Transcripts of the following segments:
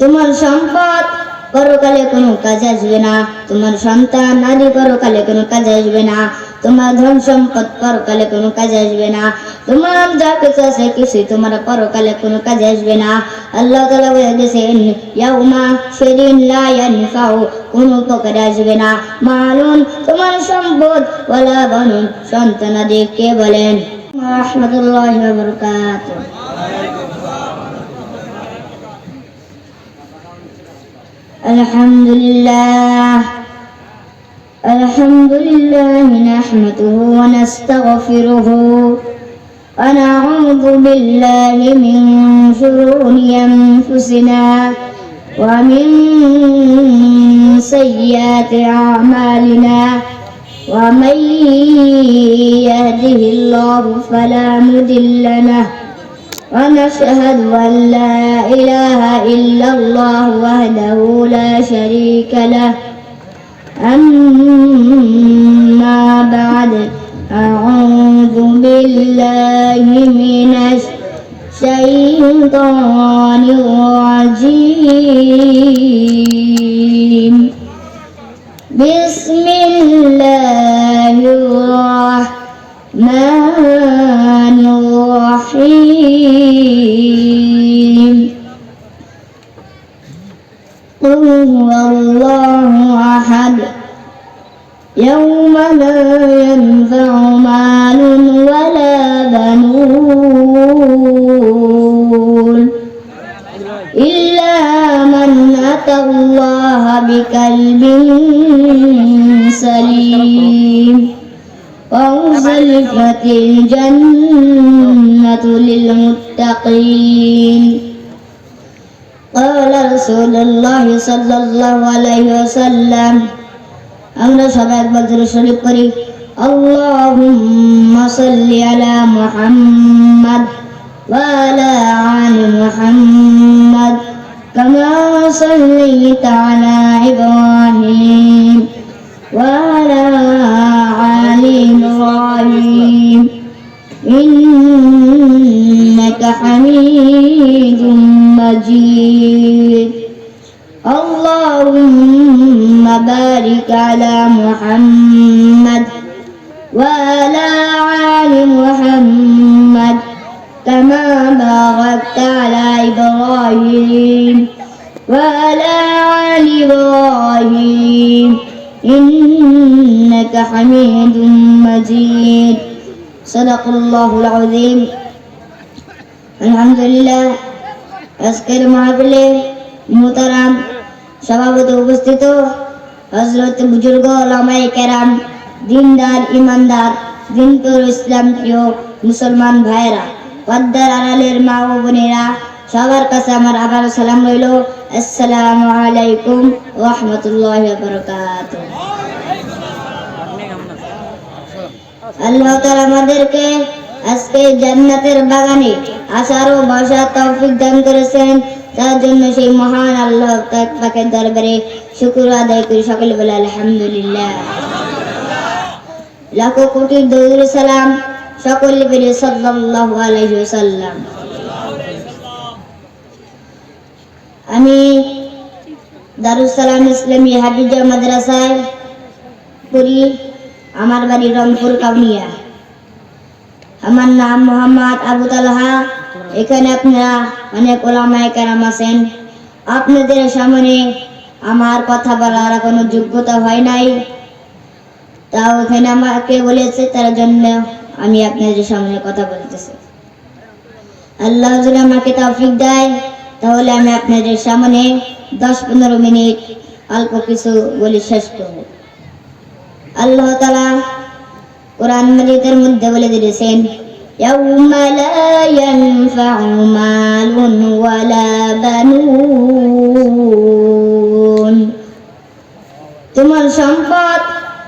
তোমার সম্পদ, পরকালে কোনো কাজে আসবে না। তোমার সন্তান আদি পরকালে কোনো কাজে আসবে না। তোমার ধন সম্পদ, পরকালে কোনো কাজে আসবে না। তোমার যা কিছু আছে কিছুই তোমার পরকালে কোনো কাজে আসবে না। আল্লাহ তালা বলে দিয়েছেন, ইয়াউমা সেদিন লা ইয়ানফাউ কোনো উপকারে আসবে না। মালুন তোমার সম্পদ বলা বানুন সন্তান আদি কে বলেন রহমতুল্লাহি ওয়া الحمد لله الحمد لله نحمده ونستغفره. ونعوذ بالله من شرور أنفسنا ومن سيئات أعمالنا. ومن يهده الله فلا مضل له. ونشهد أن لا إله إلا الله وحده لا شريك له. أما بعد أعوذ بالله من الشيطان الرجيم. بسم الله الرحمن الرحيم. قل هو الله أحد يوم لا ينفع مال ولا بنون إلا من أتى الله بقلب سليم وأزلفت الجنة للمتقين قال رسول الله صلى الله عليه وسلم আমরা সবাই একবার জোরে শরীফ করি اللهم صل على محمد وعلى آل محمد كما صليت على إبراهيم اللهم بارك على محمد وعلى آل محمد كما باركت على إبراهيم وعلى آل إبراهيم إنك حميد مجيد صدق الله العظيم الحمد لله আজকের মাহফিলে মোতারাম সভাপতি উপস্থিত হজরত বুজুর্গ লামাই কেরাম, দিনদার, ইমানদার, দিনপুর ইসলাম প্রিয় মুসলমান ভাইরা পদ্মার আড়ালের মা ও বোনেরা, সবার কাছে আমার আবার সালাম রইল। আসসালামু আলাইকুম রহমতুল্লাহ বরকাত আল্লাহ তাআলা আমাদেরকে আজকে জান্নাতের বাগানে আসার ও বসার তৌফিক দান করেছেন। তার জন্য সেই মহান আল্লাহ পাকের দরবারে শুকুর আদায় করি সকলে বলে আলহামদুলিল্লাহ। লাখো কোটি দৌড় সালাম সকলে বলে সাল্লাল্লাহু আলাইহি আমি দারুস সালাম ইসলামী হাফিজা মাদ্রাসায় পড়ি আমার বাড়ি রংপুর কাউনিয়া। আমার নাম মোহাম্মদ আবু তালহা। এখানে আপনারা অনেক ওলামায় কারাম আছেন। আপনাদের সামনে আমার কথা বলার কোনো যোগ্যতা হয় নাই। তাও ওখানে আমাকে বলেছে, তার জন্য আমি আপনাদের সামনে কথা বলতেছি। আল্লাহ যদি আমাকে তৌফিক দেয়, তাহলে আমি আপনাদের সামনে দশ পনেরো মিনিট অল্প কিছু বলে শেষ করব। আল্লাহ তালা কোরআন মজিদের মধ্যে বলে দিয়েছেন يوم لا ينفع مال ولا بنون তোমার সম্পদ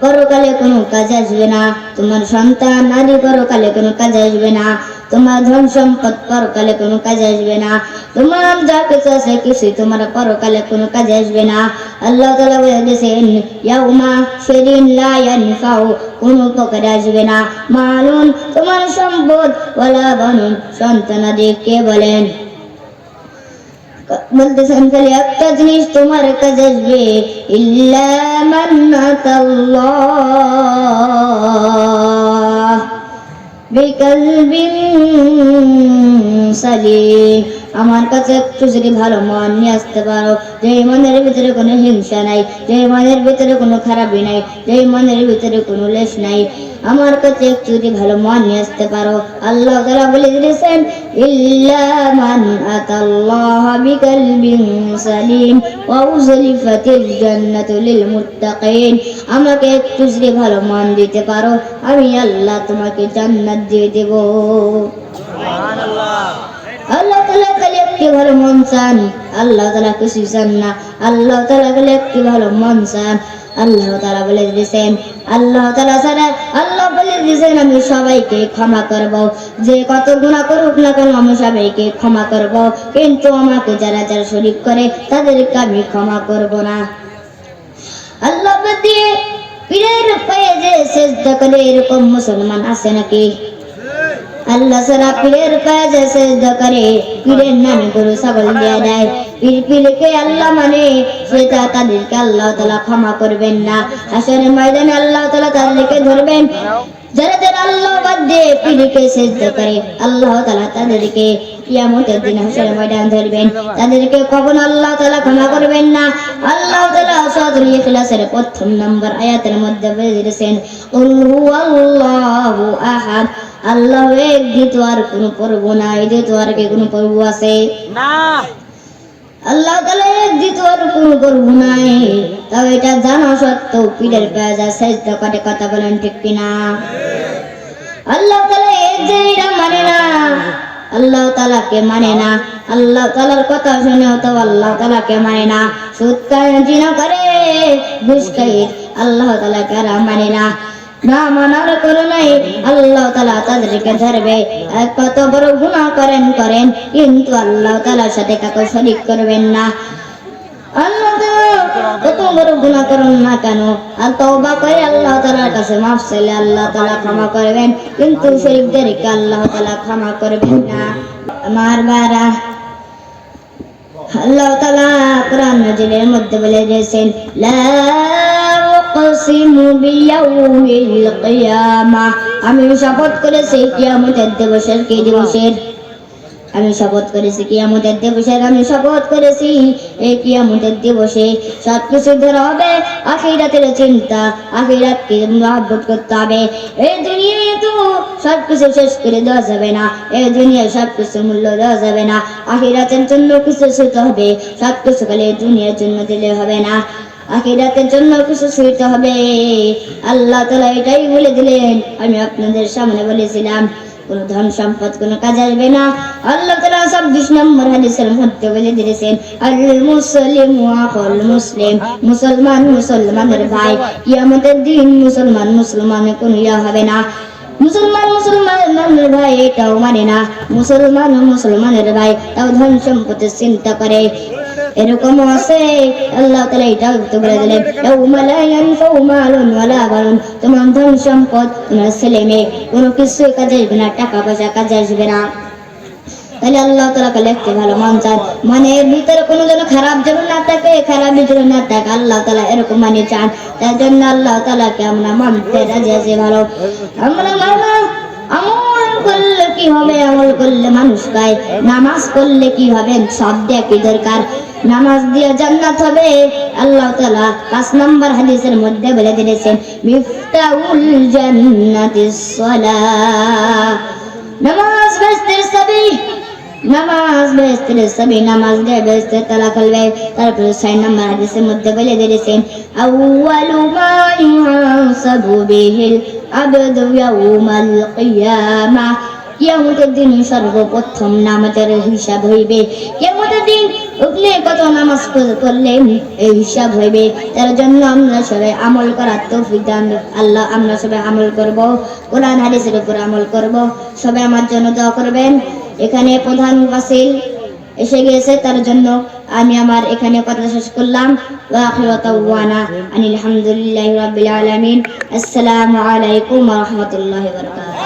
পরকালে কোনো কাজে আসবে না তোমার সন্তান আদি পরকালে কোনো কাজে আসবে না তোমার ধন সম্পদ পরকালে কোনো কাজে আসবে না। তোমার যা কিছু আছে কিছুই তোমার পরকালে কোনো কাজে আসবে না। আল্লাহ তাআলা বলে দিয়েছেন, ইয়াউমা সেদিন লা ইয়ানফাউ কোনো উপকারে আসবে না। মালুন তোমার সম্পদ, ওয়ালা বানুন সন্তান আদি কে বলেন? বলতেছেন খালি একটা জিনিস তোমার কাছে আসবে, ইল্লা মান্নাতাল্লাহ। বিকলবিন সালিম। আমার কাছে একটু যদি ভালো মন নিয়ে আসতে পারো যে মনের ভিতরে কোনো হিংসা নাই যে মনের ভিতরে কোনো খারাপই নাই যে মনের ভিতরে কোনো লেশ নাই, আমার কাছে একটু যদি ভালো মন নিয়ে আসতে পারো, আল্লাহ তারা বলে দিয়েছেন, ইল্লা মান আতাল্লাহ বিকলবিন সালিম, ওয়া উজলিফাতিল জান্নাতু লিল মুত্তাকিন। আমাকে একটু যদি ভালো মন দিতে পারো, আমি আল্লাহ তোমাকে জান্নাত দিয়ে দেব। আল্লাহ তালা খালি একটি ভালো মন চান। আল্লাহ তালা খুশি চান না। আল্লাহ তালা খালি একটি ভালো মন চান। আল্লাহ তালা বলে দিয়েছেন, আল্লাহ তালা ছাড়া আল্লাহ বলে দিয়েছেন, আমি সবাইকে ক্ষমা করব। যে কত গুণা করুক না কেন, আমি সবাইকে ক্ষমা করব। কিন্তু আমাকে যারা যারা শরিক করে, তাদেরকে আমি ক্ষমা করব না। আল্লাহ দিয়ে পীরের পায়ে যে সেজদা করে এরকম মুসলমান আছে নাকি? আল্লাহ পীরের যে সেজদা করে। পীরের নামে গরু, ছাগল দিয়ে দেয়। পীর পীরকে আল্লাহ মানে সেটা তাদেরকে আল্লাহ তালা ক্ষমা করবেন না। আসলে ময়দানে আল্লাহ তালা তাদেরকে ধরবেন। যারা যারা আল্লাহ বাদ দিয়ে পীরকে সেজদা করে, আল্লাহ তালা তাদেরকে কিয়ামতের দিন হাসরের ময়দান ধরবেন। তাদেরকে কখন আল্লাহ তালা ক্ষমা করবেন না? আল্লাহ তালা সদরুল ইখলাসের প্রথম নম্বর আয়াতের মধ্যে বলে দিয়েছেন কুল হুয়াল্লাহু আহাদ। আল্লাহ এক দ্বিতীয় আর কোনো পর্ব নাই দ্বিতীয় আর কি কোনো পর্ব আছে। না। আল্লাহ তালা এক দ্বিতীয় আর কোনো পর্ব নাই। তবে এটা জানা সত্ত্বেও পীরের পেঁয়াজা সেজদা করে কথা বলেন ঠিক কিনা? আল্লাহ তালা এক যে এটা মানে না আল্লাহ তালাকে মানে না। আল্লাহ তালার কথা শুনেও তো আল্লাহ তালাকে মানে না। সুৎকার জিনা করে ঘুষকাইত আল্লাহ তালাকে আর মানে না। না মানার করুণাই আল্লাহ তালা তাদেরকে ধরবে। কত বড় গুণা করেন করেন, কিন্তু আল্লাহ তালার সাথে কাকে শরিক করবেন না। কেন? আর তওবা আল্লাহ তাআলার কাছে মাফ আল্লাহ তাআলা ক্ষমা করবেন, কিন্তু শরীফদেরকে আল্লাহ তাআলা ক্ষমা করবেন না। আমার আল্লাহ তাআলা কোরআন মধ্যে বলে দিয়েছেন, লা আমি শপথ করেছি কিয়ামতের দিবসের কি দিবসের? আমি শপথ করেছি কিয়ামতের দিবসের, আমি শপথ করেছি এই কিয়ামতের দিবসে সব কিছু ধরা হবে, আখিরাতের চিন্তা, আখিরাতকে মহাব্বত করতে হবে। এই দুনিয়ায় তো সব কিছু শেষ করে দেওয়া যাবে না, এই দুনিয়ায় সব কিছু মূল্য দেওয়া যাবে না। আখিরাতের জন্য কিছু শুতে হবে সব কিছু এই দুনিয়ার জন্য দিলে হবে না। আখিরাতের জন্য কিছু শুইতে হবে। আল্লাহ তালা এটাই বলে দিলেন। আমি আপনাদের সামনে বলেছিলাম, কোন ধন সম্পদ, কোনো কাজ আসবে না। আল্লাহ তালা ছাব্বিশ নম্বর হাদিসের মধ্যে বলে দিয়েছেন আল মুসলিম আখল মুসলিম। মুসলমান মুসলমানের ভাই, কিয়ামতের দিন মুসলমান মুসলমানের কোনো ইয়া হবে না। মুসলমান মুসলমানের ভাই এটাও মানে না। মুসলমান মুসলমানের ভাই তাও ধন সম্পদের চিন্তা করে। এরকম আছে। আল্লাহ তালা এটাও তো বলে দিলেন। তোমার ধন সম্পদ, তোমার ছেলে মেয়ে, কোনো কিছু কাজে আসবে না টাকা পয়সা কাজে আসবে না। তাহলে আল্লাহ তালাকে লিখতে ভালো মন চান। মানে এর ভিতরে কোনো যেন খারাপ যেন না থাকে খারাপ ভিতরে না থাকে, আল্লাহ তালা এরকম মানে চান। তার জন্য আল্লাহ তালাকে আমরা মানতে রাজি আছি ভালো। আমরা মানা আমল করলে হবে আমল করলে মানুষ গায় নামাজ করলে কি হবে সব দিয়ে কি দরকার? নামাজ দিয়ে জান্নাত হবে। আল্লাহ তাআলা পাঁচ নম্বর হাদিসের মধ্যে বলে দিয়েছেন মিফতাউল জান্নাতিস সালাহ নামাজ বেস্তের সাবি নামাজ বেস্তের সাবি নামাজ দিয়ে বেস্তের তালা খুলবে। তারপরে ছয় নম্বর হাদিসের মধ্যে বলে দিয়েছেন, আউয়ালু মা ইউহাসাবু বিহিল আবদু ইয়াউমাল কিয়ামাহ কিয়ামতের দিন সর্বপ্রথম নামাজের হিসাব হইবে। কিয়ামতের দিন আপনি কত নামাজ করলেন এই হিসাব হইবে। তার জন্য আমরা সবাই আমল করার তৌফিক দান। আল্লাহ, আমরা সবাই আমল করব। কোরআন, হাদিসের উপর আমল করব। সবাই আমার জন্য দোয়া করবেন। এখানে প্রধান ওয়াসিল এসে গিয়েছে। তার জন্য আমি আমার এখানে কথা শেষ করলাম। ওয়া আখিরু দাওয়ানা আনিল হামদুলিল্লাহি রাব্বিল আলামিন। আসসালামু আলাইকুম রাহমাতুল্লাহি ওয়া বারাকাতুহু।